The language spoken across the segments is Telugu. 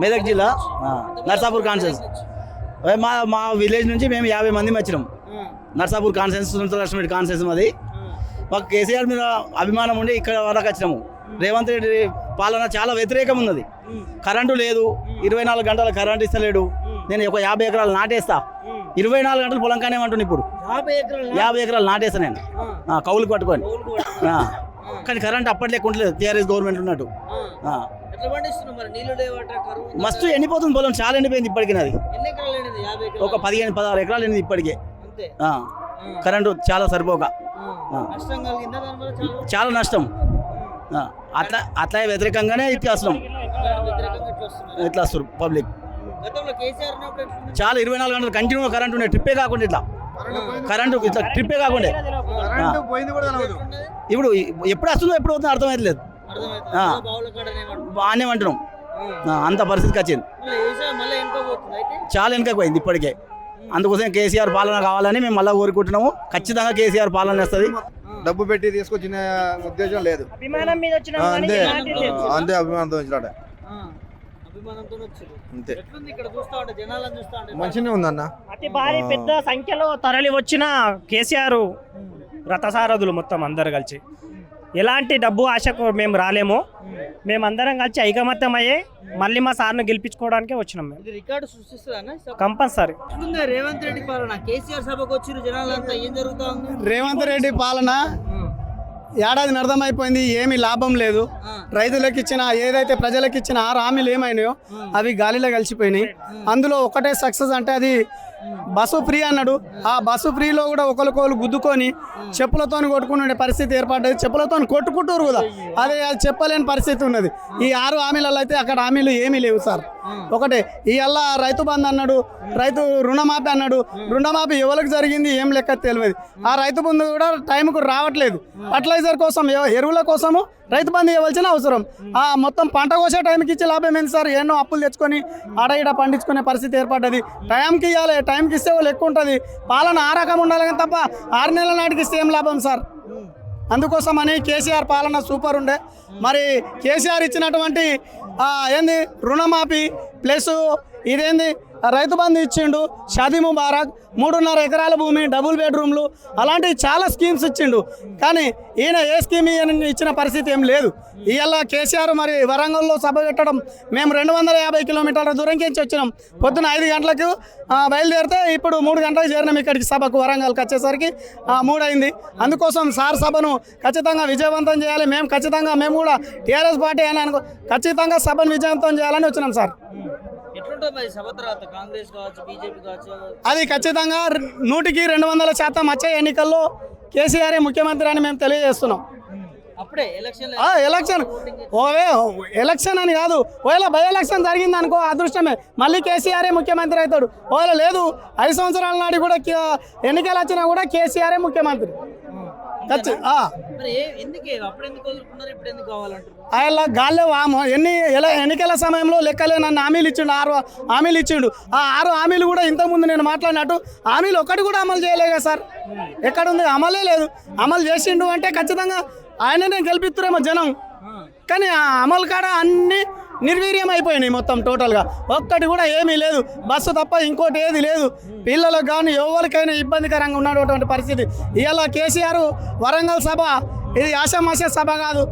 మెదక్ జిల్లా నర్సాపూర్ కాన్సెన్స్ మా మా విలేజ్ నుంచి మేము యాభై మంది వచ్చినాం నర్సాపూర్ కాన్సెన్స్ సునీత కాన్సెన్స్ మాది. మాకు కేసీఆర్ మీద అభిమానం ఉండి ఇక్కడ వరకు వచ్చినాము. రేవంత్ రెడ్డి పాలన చాలా వ్యతిరేకం ఉన్నది. కరెంటు లేదు. ఇరవై నాలుగు గంటల కరెంట్ ఇస్తలేడు. నేను ఒక యాభై ఎకరాలు నాటేస్తా. ఇరవై నాలుగు గంటలు పొలం కానీ అంటున్నా ఇప్పుడు. యాభై ఎకరాలు నాటేస్తా నేను. ఆ, కౌలుకు పట్టుకొని. కానీ కరెంట్ అప్పటి లెక్క ఉండలేదు టీఆర్ఎస్ గవర్నమెంట్ ఉన్నట్టు. మస్తు ఎండిపోతుంది పొలం చాలా ఎండిపోయింది ఇప్పటికి నాది ఒక పదిహేను పదహారు ఎకరాలు ఎండింది ఇప్పటికే. అంతే? ఆ. కరెంటు చాలా సరిపోక. ఆ. నష్టం కలిగిందా దానివల్ల చాలా? చాలా నష్టం. అట్లా అట్లా వ్యతిరేకంగానే ఇట్లా వస్తున్నాం ఇట్లా వస్తారు పబ్లిక్? చాలా ఇరవై నాలుగు గంటలు కంటిన్యూ కరెంట్ ఉండే ట్రిప్పే కాకుండా ఇట్లా. కరెంటు ఇట్లా ట్రిప్పే కాకుండా. కరెంటు పోయింది కూడా కనబడదు ఎట్లున్నది? ఇప్పుడు ఎప్పుడు వస్తుందో ఎప్పుడు అవుతుందో అర్థమైతలేదు. అర్థమవుతుందా? బాగానే అంటున్నాం. అంత పరిస్థితికి వచ్చింది. చాలా వెనకకు పోయింది ఇప్పటికే. అందుకోసం కేసీఆర్ పాలన కావాలని మేము మళ్ళీ కోరుకుంటున్నాము. ఖచ్చితంగా కేసీఆర్ పాలన వస్తుంది డబ్బు పెట్టి తీసుకొచ్చిన ఉద్దేశం లేదు. అభిమానం మీద వచ్చిన ఆ, అంతే. అంతే అభిమానంతో ఉంటే మంచిగానే ఉందన్న. అతి భారీ పెద్ద సంఖ్యలో తరలి వచ్చిన కేసీఆర్ రథసారథులు మొత్తం అందరు కలిసి. ఎలాంటి డబ్బు ఆశకు మేము రాలేము. మేమందరం కలిసి ఐకమత్యమయ్యే మళ్ళీ మా సార్ను గెలిపించుకోవడానికే వచ్చినాం మేము. ఇది రికార్డు సృష్టిస్తుందా కంపల్సరీ. రేవంత్ రెడ్డి పాలన? కేసీఆర్ సభకు వచ్చిరు జనాలంతా ఏం జరుగుతా ఉంది? రేవంత్ రెడ్డి పాలన ఏడాది అర్థమైపోయింది ఏమీ లాభం లేదు. రైతులకు ఇచ్చిన ఏదైతే ప్రజలకు ఇచ్చిన ఆరు హామీలు ఏమైనాయో అవి గాలిలో కలిసిపోయినాయి. అందులో ఒకటే సక్సెస్ అంటే అది బస్సు ఫ్రీ అన్నాడు. ఆ బస్సు ఫ్రీలో కూడా ఒకరికొకరు గుద్దుకొని చెప్పులతో కొట్టుకునే పరిస్థితి ఏర్పడ్డది. చెప్పులతో కొట్టుకుంటారు కూడా అదే అది చెప్పలేని పరిస్థితి ఉన్నది. ఈ ఆరు హామీలలో అయితే అక్కడ హామీలు ఏమీ లేవు సార్. ఒకటే ఇవాళ రైతు బంధు అన్నాడు రైతు రుణమాఫీ అన్నాడు. రుణమాఫీ ఎవరికి జరిగింది ఏం లెక్క తెలియదు. ఆ రైతు బంధు కూడా టైంకు రావట్లేదు. ఫర్టిలైజర్ కోసం ఎరువుల కోసము రైతు బంధు ఇవ్వాల్సిన అవసరం. ఆ మొత్తం పంట కోసే టైంకి ఇచ్చే లాభం ఏంటి సార్? ఎన్నో అప్పులు తెచ్చుకొని ఆడ ఈడ పండించుకునే పరిస్థితి ఏర్పడ్డది. టైంకి ఇవ్వాలి టైంకి ఇస్తే వాళ్ళు ఎక్కువ ఉంటుంది. పాలన ఆ రకం ఉండాలి కానీ తప్ప ఆరు నెలల నాటికి ఇస్తే ఏం లాభం సార్? అందుకోసమని కేసీఆర్ పాలన సూపర్ ఉండే. మరి కేసీఆర్ ఇచ్చినటువంటి ఏంది రుణమాఫీ ప్లస్ ఇదేంది రైతు బంధు ఇచ్చిండు షాదీ ముబారక్ మూడున్నర ఎకరాల భూమి డబుల్ బెడ్రూమ్లు అలాంటివి చాలా స్కీమ్స్ ఇచ్చిండు. కానీ ఈయన ఏ స్కీమ్ ఇచ్చిన పరిస్థితి ఏం లేదు. ఇవాళ కేసీఆర్ మరి వరంగల్లో సభ పెట్టడం మేము రెండు వందల యాభై కిలోమీటర్ల దూరం నుంచి వచ్చినాం. పొద్దున ఐదు గంటలకు బయలుదేరితే ఇప్పుడు మూడు గంటలకు చేరినాం ఇక్కడికి సభకు వరంగల్కి వచ్చేసరికి. మూడైంది. అందుకోసం సార్ సభను ఖచ్చితంగా విజయవంతం చేయాలి. మేము ఖచ్చితంగా మేము కూడా టీఆర్ఎస్ పార్టీ అని అనుకో ఖచ్చితంగా సభను విజయవంతం చేయాలని వచ్చినాం సార్. అది ఖచ్చితంగా నూటికి రెండు వందల శాతం వచ్చే ఎన్నికల్లో కేసీఆర్ ముఖ్యమంత్రి అని మేము తెలియజేస్తున్నాం. అప్పుడే ఎలక్షన్ ఎలక్షన్. ఓవే ఎలక్షన్ అని కాదు. ఒకవేళ బై ఎలక్షన్ జరిగింది అనుకో అదృష్టమే. మళ్ళీ కేసీఆరే ముఖ్యమంత్రి అవుతాడు. ఒకవేళ లేదు ఐదు సంవత్సరాల నాటి కూడా ఎన్నికలు వచ్చినా కూడా కేసీఆరే ముఖ్యమంత్రి. కావాలంటారు? ఆయన గాల్లో వాము ఎన్ని ఎలా ఎన్నికల సమయంలో లెక్కలే నన్ను హామీలు ఇచ్చిండు ఆరు హామీలు ఇచ్చిండు. ఆ ఆరు హామీలు కూడా ఇంతకుముందు నేను మాట్లాడినట్టు హామీలు ఒక్కటి కూడా అమలు చేయలే కదా సార్. ఎక్కడుంది? అమలే లేదు. అమలు చేసిండు అంటే ఖచ్చితంగా ఆయననే గెలిపిస్తురేమో జనం. కానీ ఆ అమలు కాడ అన్ని నిర్వీర్యం అయిపోయినాయి మొత్తం టోటల్గా. ఒక్కటి కూడా ఏమీ లేదు. బస్సు తప్ప ఇంకోటి ఏది లేదు. పిల్లలకు కానీ ఎవరికైనా ఇబ్బందికరంగా ఉన్నటువంటి పరిస్థితి. ఇలా కేసీఆర్ వరంగల్ సభ ఇది ఆశామాష సభ కాదు.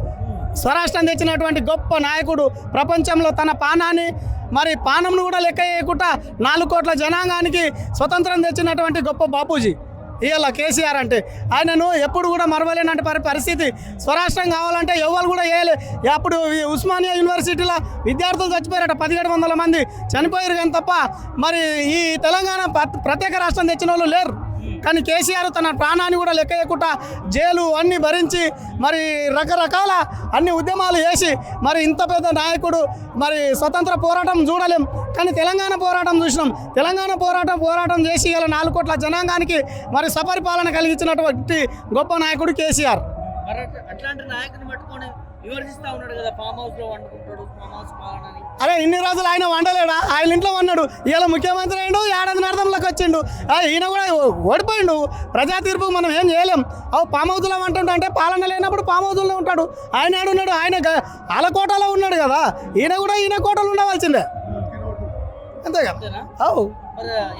స్వరాష్ట్రం తెచ్చినటువంటి గొప్ప నాయకుడు ప్రపంచంలో తన పానాన్ని మరి పానంను కూడా లెక్క చేయకుండా నాలుగు కోట్ల జనాంగానికి స్వతంత్రం తెచ్చినటువంటి గొప్ప బాపూజీ. ఇవాళ కేసీఆర్ అంటే. ఆయనను ఎప్పుడు కూడా మరవలేనంటే పరిస్థితి. స్వరాష్ట్రం కావాలంటే ఎవరు కూడా వేయలే. అప్పుడు ఉస్మానియా యూనివర్సిటీలో విద్యార్థులు చచ్చిపోయారట. పదిహేడు వందల మంది చనిపోయారు కానీ తప్ప మరి ఈ తెలంగాణ ప్ర- ప్రత్యేక రాష్ట్రం తెచ్చిన వాళ్ళు లేరు. కానీ కేసీఆర్ తన ప్రాణాన్ని కూడా లెక్క చేయకుండా జైలు అన్ని భరించి మరి రకరకాల అన్ని ఉద్యమాలు చేసి మరి ఇంత పెద్ద నాయకుడు మరి స్వతంత్ర పోరాటం చూడలేం. కానీ తెలంగాణ పోరాటం చూసినాం. తెలంగాణ పోరాటం పోరాటం చేసి ఇలా నాలుగు కోట్ల జనాంగానికి మరి సపరిపాలన కలిగించినటువంటి గొప్ప నాయకుడు కేసీఆర్. అట్లాంటి నాయకుని పట్టుకొని విమర్శిస్తా ఉన్నాడు కదా ఫామ్ హౌస్లో వండుకుంటాడు ఫామ్ హౌస్ పాలనని అరే ఇన్ని రోజులు ఆయన వండలేడా? ఆయన ఇంట్లో ఉన్నాడు ఇలా ముఖ్యమంత్రి అయిండు ఏడాది నడదంలోకి వచ్చిండు. ఈయన కూడా ఓడిపోయిండు. ప్రజా తీర్పు మనం ఏం చేయలేం. అవు పామ్ హౌస్లో అంటే పాలన లేనప్పుడు హౌస్లో ఉంటాడు. ఆయన ఆడున్నాడు ఆయన ఆలకోటలో ఉన్నాడు కదా. ఈయన కూడా ఈయన కోటలో ఉండవలసిందే. అంతే కదా? అవు.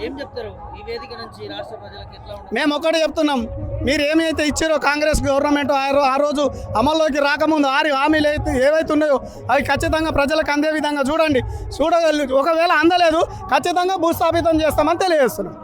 ఏం చెప్తారు? ఈ వేదిక నుంచి రాష్ట్ర ప్రజలకు ఎట్లా మేము ఒకటి చెప్తున్నాం. మీరు ఏమైతే ఇచ్చారో కాంగ్రెస్ గవర్నమెంట్ ఆ రోజు అమల్లోకి రాకముందు ఆరి హామీలు అయితే ఏవైతే ఉన్నాయో అవి ఖచ్చితంగా ప్రజలకు అందే విధంగా చూడండి. చూడగలి ఒకవేళ అందలేదు ఖచ్చితంగా భూస్థాపితం చేస్తామని తెలియజేస్తున్నాం.